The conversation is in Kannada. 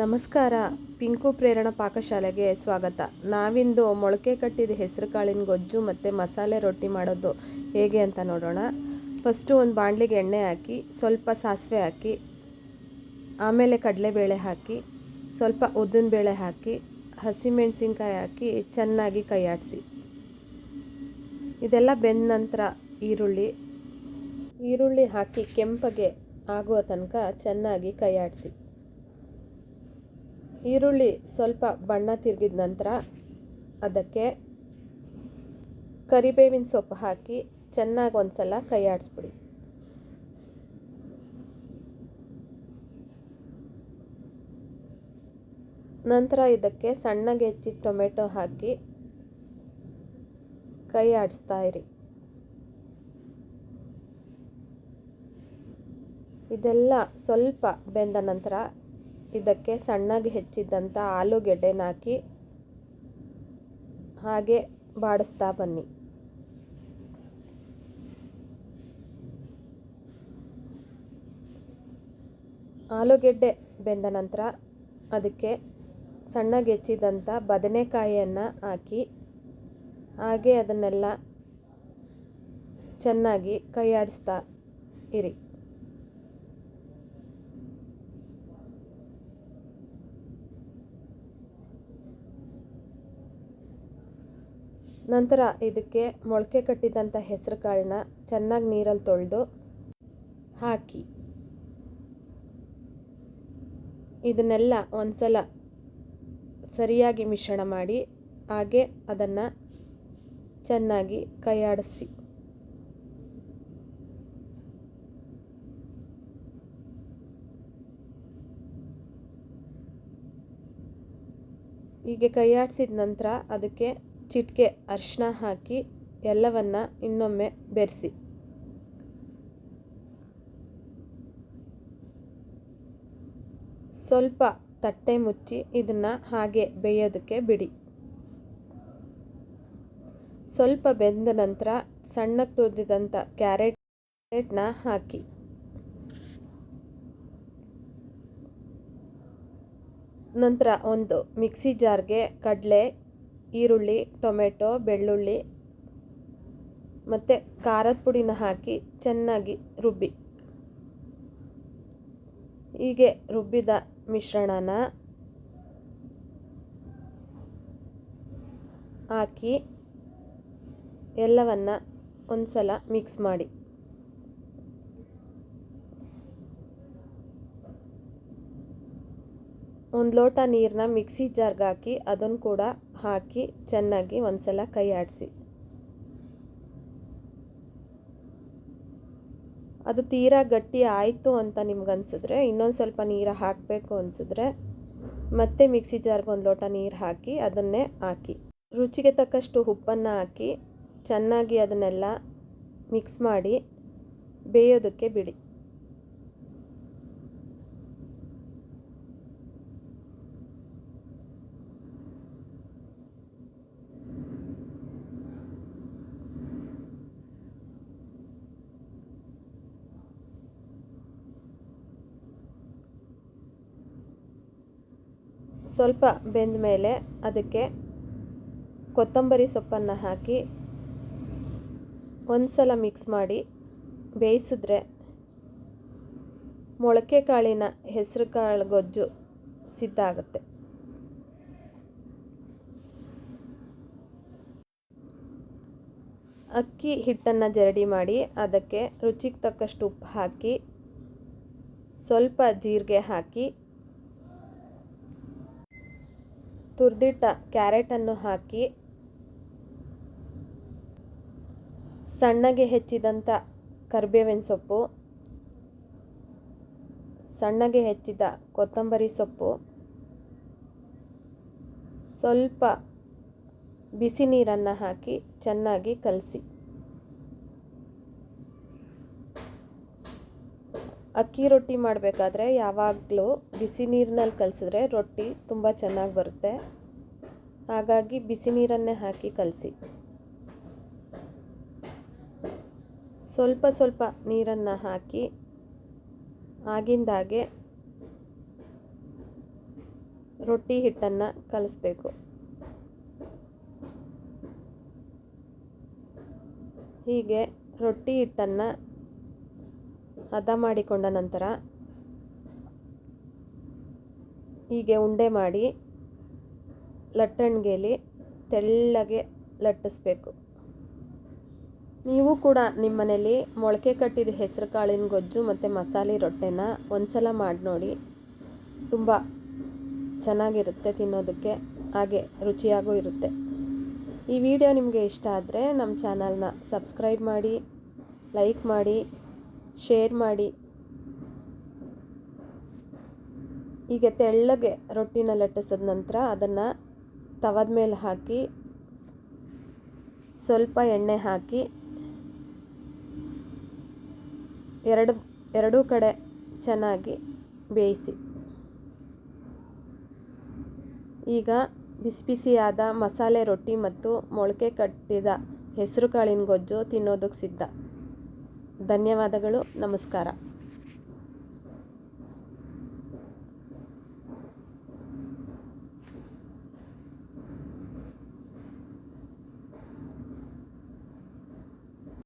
ನಮಸ್ಕಾರ. ಪಿಂಕು ಪ್ರೇರಣ ಪಾಕಶಾಲೆಗೆ ಸ್ವಾಗತ. ನಾವಿಂದು ಮೊಳಕೆ ಕಟ್ಟಿದ ಹೆಸರು ಕಾಳಿನ ಗೊಜ್ಜು ಮತ್ತು ಮಸಾಲೆ ರೊಟ್ಟಿ ಮಾಡೋದು ಹೇಗೆ ಅಂತ ನೋಡೋಣ. ಫಸ್ಟು ಒಂದು ಬಾಣಲಿಗೆ ಎಣ್ಣೆ ಹಾಕಿ, ಸ್ವಲ್ಪ ಸಾಸಿವೆ ಹಾಕಿ, ಆಮೇಲೆ ಕಡಲೆಬೇಳೆ ಹಾಕಿ, ಸ್ವಲ್ಪ ಉದ್ದಿನಬೇಳೆ ಹಾಕಿ, ಹಸಿಮೆಣಸಿನ್ಕಾಯಿ ಹಾಕಿ ಚೆನ್ನಾಗಿ ಕೈ ಆಡಿಸಿ ಇದೆಲ್ಲ ಬೆಂದ ನಂತರ ಈರುಳ್ಳಿ. ಈರುಳ್ಳಿ ಹಾಕಿ ಕೆಂಪಗೆ ಆಗುವ ತನಕ ಚೆನ್ನಾಗಿ ಕೈ ಆಡಿಸಿ ಈರುಳ್ಳಿ ಸ್ವಲ್ಪ ಬಣ್ಣ ತಿರುಗಿದ ನಂತರ ಅದಕ್ಕೆ ಕರಿಬೇವಿನ ಸೊಪ್ಪು ಹಾಕಿ ಚೆನ್ನಾಗಿ ಒಂದ್ಸಲ ಕೈ ಆಡಿಸ್ಬಿಡಿ. ನಂತರ ಇದಕ್ಕೆ ಸಣ್ಣಗೆ ಹೆಚ್ಚಿ ಟೊಮೆಟೊ ಹಾಕಿ ಕೈ ಆಡಿಸ್ತಾ ಇರಿ. ಇದೆಲ್ಲ ಸ್ವಲ್ಪ ಬೆಂದ ನಂತರ ಇದಕ್ಕೆ ಸಣ್ಣಗೆ ಹೆಚ್ಚಿದ್ದಂಥ ಆಲೂಗೆಡ್ಡೆನ ಹಾಕಿ ಹಾಗೆ ಬಾಡಿಸ್ತಾ ಬನ್ನಿ. ಆಲೂಗೆಡ್ಡೆ ಬೆಂದ ನಂತರ ಅದಕ್ಕೆ ಸಣ್ಣಗೆ ಹೆಚ್ಚಿದಂಥ ಬದನೆಕಾಯಿಯನ್ನು ಹಾಕಿ ಹಾಗೆ ಅದನ್ನೆಲ್ಲ ಚೆನ್ನಾಗಿ ಕೈಯಾಡಿಸ್ತಾ ಇರಿ. ನಂತರ ಇದಕ್ಕೆ ಮೊಳಕೆ ಕಟ್ಟಿದಂಥ ಹೆಸರು ಕಾಳನ್ನ ಚೆನ್ನಾಗಿ ನೀರಲ್ಲಿ ತೊಳೆದು ಹಾಕಿ. ಇದನ್ನೆಲ್ಲ ಒಂದ್ಸಲ ಸರಿಯಾಗಿ ಮಿಶ್ರಣ ಮಾಡಿ, ಹಾಗೆ ಅದನ್ನು ಚೆನ್ನಾಗಿ ಕೈಯಾಡಿಸಿ. ಹೀಗೆ ಕೈಯಾಡಿಸಿದ ನಂತರ ಅದಕ್ಕೆ ಚಿಟಿಕೆ ಅರಿಶಿನ ಹಾಕಿ ಎಲ್ಲವನ್ನ ಇನ್ನೊಮ್ಮೆ ಬೆರೆಸಿ. ಸ್ವಲ್ಪ ತಟ್ಟೆ ಮುಚ್ಚಿ ಇದನ್ನು ಹಾಗೆ ಬೇಯೋದಕ್ಕೆ ಬಿಡಿ. ಸ್ವಲ್ಪ ಬೆಂದ ನಂತರ ಸಣ್ಣಗೆ ಕ್ಯಾರೆಟ್ ಕ್ಯಾರೆಟ್ನ ಹಾಕಿ. ನಂತರ ಒಂದು ಮಿಕ್ಸಿ ಜಾರ್ಗೆ ಕಡಲೆ ಈರುಳ್ಳಿ, ಟೊಮೆಟೊ, ಬೆಳ್ಳುಳ್ಳಿ ಮತ್ತು ಖಾರದ ಪುಡಿನ ಹಾಕಿ ಚೆನ್ನಾಗಿ ರುಬ್ಬಿ. ಹೀಗೆ ರುಬ್ಬಿದ ಮಿಶ್ರಣನ ಹಾಕಿ ಎಲ್ಲವನ್ನು ಒಂದು ಸಲ ಮಿಕ್ಸ್ ಮಾಡಿ. ಒಂದು ಲೋಟ ನೀರನ್ನ ಮಿಕ್ಸಿ ಜಾರ್ಗೆ ಹಾಕಿ ಅದನ್ನು ಕೂಡ ಹಾಕಿ ಚೆನ್ನಾಗಿ ಒಂದ್ಸಲ ಕೈ ಆಡಿಸಿ. ಅದು ತೀರಾ ಗಟ್ಟಿ ಆಯಿತು ಅಂತ ನಿಮ್ಗನ್ಸಿದ್ರೆ ಇನ್ನೊಂದು ಸ್ವಲ್ಪ ನೀರು ಹಾಕಬೇಕು ಅನಿಸಿದ್ರೆ ಮತ್ತೆ ಮಿಕ್ಸಿ ಜಾರ್ಗೆ ಒಂದು ಲೋಟ ನೀರು ಹಾಕಿ ಅದನ್ನೇ ಹಾಕಿ. ರುಚಿಗೆ ತಕ್ಕಷ್ಟು ಉಪ್ಪನ್ನು ಹಾಕಿ ಚೆನ್ನಾಗಿ ಅದನ್ನೆಲ್ಲ ಮಿಕ್ಸ್ ಮಾಡಿ ಬೇಯೋದಕ್ಕೆ ಬಿಡಿ. ಸ್ವಲ್ಪ ಬೆಂದ ಮೇಲೆ ಅದಕ್ಕೆ ಕೊತ್ತಂಬರಿ ಸೊಪ್ಪನ್ನು ಹಾಕಿ ಒಂದು ಸಲ ಮಿಕ್ಸ್ ಮಾಡಿ ಬೇಯಿಸಿದ್ರೆ ಮೊಳಕೆ ಕಾಳಿನ ಹೆಸರು ಕಾಳು ಗೊಜ್ಜು ಸಿದ್ಧ ಆಗುತ್ತೆ. ಅಕ್ಕಿ ಹಿಟ್ಟನ್ನು ಜರಡಿ ಮಾಡಿ ಅದಕ್ಕೆ ರುಚಿಗೆ ತಕ್ಕಷ್ಟು ಉಪ್ಪು ಹಾಕಿ ಸ್ವಲ್ಪ ಜೀರಿಗೆ ಹಾಕಿ ತುರಿದಿಟ್ಟ ಕ್ಯಾರೆಟನ್ನು ಹಾಕಿ ಸಣ್ಣಗೆ ಹೆಚ್ಚಿದಂಥ ಕರಿಬೇವಿನ ಸೊಪ್ಪು, ಸಣ್ಣಗೆ ಹೆಚ್ಚಿದ ಕೊತ್ತಂಬರಿ ಸೊಪ್ಪು, ಸ್ವಲ್ಪ ಬಿಸಿ ನೀರನ್ನು ಹಾಕಿ ಚೆನ್ನಾಗಿ ಕಲಸಿ. ಅಕ್ಕಿ ರೊಟ್ಟಿ ಮಾಡಬೇಕಾದ್ರೆ ಯಾವಾಗಲೂ ಬಿಸಿ ನೀರಿನಲ್ಲಿ ಕಲಸಿದ್ರೆ ರೊಟ್ಟಿ ತುಂಬ ಚೆನ್ನಾಗಿ ಬರುತ್ತೆ. ಹಾಗಾಗಿ ಬಿಸಿ ನೀರನ್ನೇ ಹಾಕಿ ಕಲಸಿ. ಸ್ವಲ್ಪ ಸ್ವಲ್ಪ ನೀರನ್ನು ಹಾಕಿ ಆಗಿಂದಾಗೆ ರೊಟ್ಟಿ ಹಿಟ್ಟನ್ನು ಕಲಿಸ್ಬೇಕು. ಹೀಗೆ ರೊಟ್ಟಿ ಹಿಟ್ಟನ್ನು ಹದ ಮಾಡಿಕೊಂಡ ನಂತರ ಹೀಗೆ ಉಂಡೆ ಮಾಡಿ ಲಟ್ಟಣಿಗೆಯಲ್ಲಿ ತೆಳ್ಳಗೆ ಲಟ್ಟಿಸ್ಬೇಕು. ನೀವು ಕೂಡ ನಿಮ್ಮ ಮನೇಲಿ ಮೊಳಕೆ ಕಟ್ಟಿದ ಹೆಸರು ಕಾಳಿನ ಗೊಜ್ಜು ಮತ್ತು ಮಸಾಲೆ ರೊಟ್ಟೆನ ಒಂದ್ಸಲ ಮಾಡಿ ನೋಡಿ. ತುಂಬ ಚೆನ್ನಾಗಿರುತ್ತೆ ತಿನ್ನೋದಕ್ಕೆ, ಹಾಗೆ ರುಚಿಯಾಗೂ ಇರುತ್ತೆ. ಈ ವಿಡಿಯೋ ನಿಮಗೆ ಇಷ್ಟ ಆದರೆ ನಮ್ಮ ಚಾನಲ್ನ ಸಬ್ಸ್ಕ್ರೈಬ್ ಮಾಡಿ, ಲೈಕ್ ಮಾಡಿ. ಶೇರ್ ಮಾಡಿ. ಹೀಗೆ ತೆಳ್ಳಗೆ ರೊಟ್ಟಿನ ಲಟ್ಟಿಸಿದ ನಂತರ ಅದನ್ನು ತವದ ಮೇಲೆ ಹಾಕಿ, ಸ್ವಲ್ಪ ಎಣ್ಣೆ ಹಾಕಿ, ಎರಡು, ಎರಡೂ ಕಡೆ ಚೆನ್ನಾಗಿ ಬೇಯಿಸಿ. ಈಗ ಬಿಸಿ ಬಿಸಿಯಾದ ಮಸಾಲೆ ರೊಟ್ಟಿ ಮತ್ತು ಮೊಳಕೆ ಕಟ್ಟಿದ ಹೆಸರು ಕಾಳಿನ ಗೊಜ್ಜು ತಿನ್ನೋದಕ್ಕೆ ಸಿದ್ಧ. ಧನ್ಯವಾದಗಳು ನಮಸ್ಕಾರ.